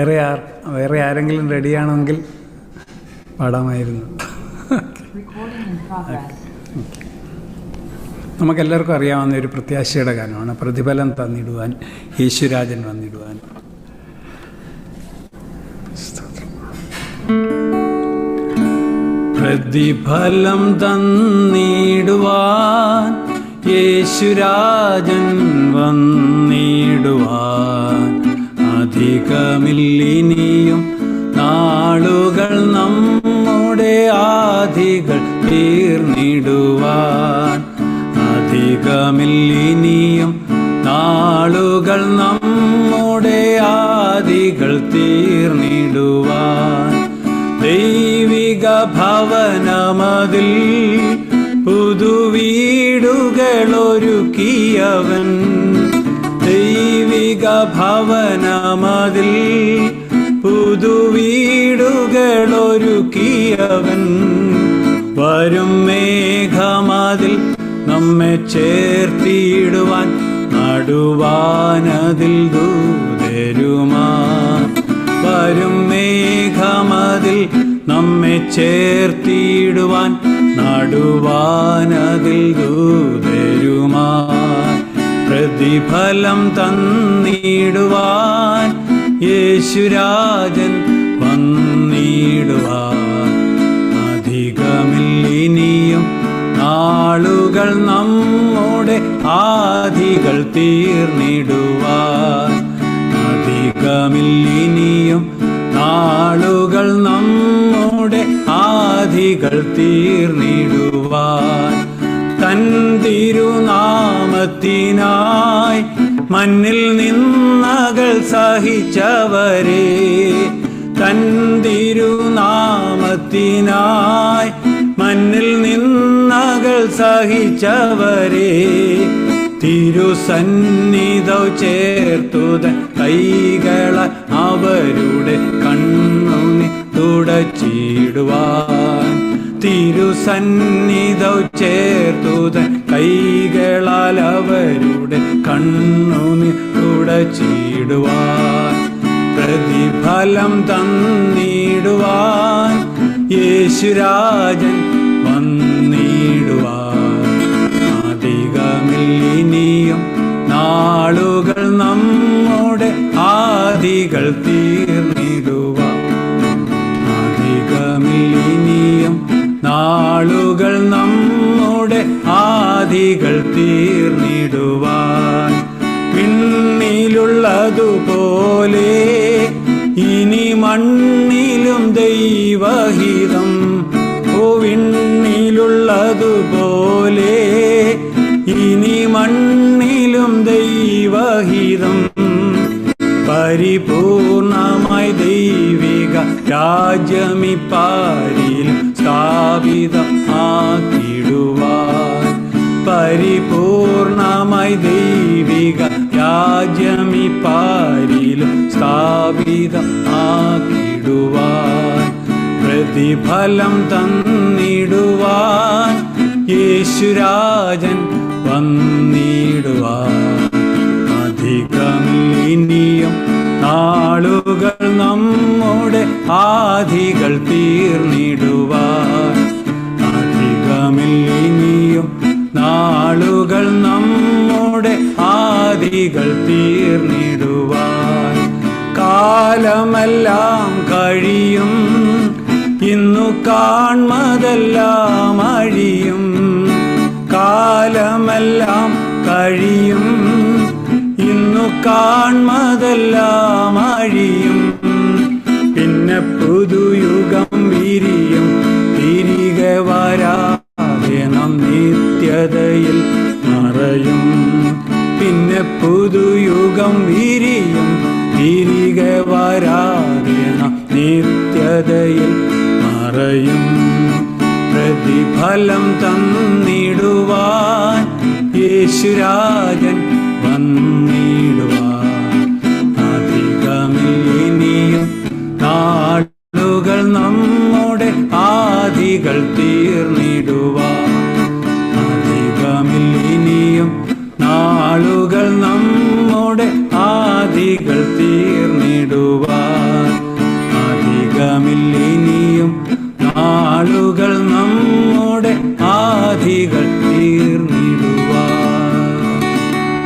വേറെ ആർ വേറെ ആരെങ്കിലും റെഡിയാണെങ്കിൽ പാടാമായിരുന്നു. നമുക്കെല്ലാവർക്കും അറിയാവുന്ന ഒരു പ്രത്യാശയുടെ ഗാനമാണ്. പ്രതിഫലം തന്നിടുവാൻ യേശുരാജൻ വന്നിടുവാൻ. പ്രതിഫലം തന്നിടുവാൻ യേശുരാജൻ വന്നിടുവാൻ. അധികമില്ലിനിയും നാളുകൾ നമ്മുടെ ആധികൾ തീർന്നിടുവാൻ. അധികമില്ലിനിയും നാളുകൾ നമ്മുടെ ആദികൾ തീർന്നിടുവാൻ. ദൈവിക ഭവനമതിൽ പുതുവീടുകളൊരുക്കിയവൻ ഭവനമതിൽ പുതുവീടുകളൊരുക്കിയവൻ വരും മേഘമതിൽ നമ്മെ ചേർത്തിയിടുവാൻ നടുവാനതിൽ ദൂതരുമാ. വരും മേഘമതിൽ നമ്മെ ചേർത്തിയിടുവാൻ നടുവാനതിൽ ദൂതരുമാ. പ്രതിഫലം തന്നിടുവാൻ യേശുരാജൻ വന്നിടുവാൻ. അധികമില്ലിനിയും നാളുകൾ നമ്മുടെ ആദികൾ തീർന്നിടുവാൻ. അധികമില്ലിനിയും നാളുകൾ നമ്മുടെ ആദികൾ തീർന്നിടുവാൻ. തിരുനാമത്തിനായി മണ്ണിൽ നിന്നകൾ സഹിച്ചവരെ തൻ തിരുനാമത്തിനായി മണ്ണിൽ നിന്നകൾ സഹിച്ചവരെ തിരുസന്നിധൗ ചേർത്തുത കൈകള അവരുടെ കണ്ണുനി തുടച്ചിടുവാൻ തിരുസന്നിധൗ ചേർത്തുത കൈകളാൽ അവരുടെ കണ്ണുനി തുടച്ചിടുവാൻ പ്രതിഫലം തന്നിടുവാൻ യേശുരാജൻ വന്നിടുവാൻ. നാളുകൾ നമ്മുടെ ആദികൾ തീർന്നിടുവാൻ. അധികമില്ലിനിയും നാളുകൾ നമ്മുടെ ആദികൾ തീർന്നിടുവാൻ പിന്നിലുള്ളതുപോലെ ഇനി മണ്ണിലും ദൈവഹിതം ഓ വിണ്ണിലുള്ളതുപോലെ ഇനി മണ്ണിലും ദൈവഹിതം പരിപൂർണമായി ദൈവിക രാജ്യമിപ്പാരിൽ സ്ഥാപിതം ആക്കിടുവാൻ പരിപൂർണമായി ദൈവിക രാജ്യമി പാരിലും സ്ഥാപിതം ആക്കിടുവാൻ പ്രതിഫലം തന്നിടുവാൻ യേശുരാജൻ വന്നിടുവാൻ. അധികമില്ലിനിയും നാളുകൾ നമ്മുടെ ആധികൾ തീർന്നിടുവാൻ. നാളുകൾ നമ്മുടെ ആദികൾ തീർന്നിടുവാൻ കാലമെല്ലാം കഴിയും. ഇന്നു കാൺമതെല്ലാം അഴിയും. കാലമെല്ലാം കഴിയും. ഇന്നു കാൺമതെല്ലാം അഴിയും. പിന്നെ പുതുയുഗം വിരിയും. തിരികെ വരാതെ നാം നിത്യതയിൽ മറയും പിന്നെ പുതുയുഗം വിരിയും. തിരികെ വരാതെ നിത്യതയിൽ മറയും പ്രതിഫലം തന്നിടുവാൻ യേശുരാജൻ വന്നിടുവാൻ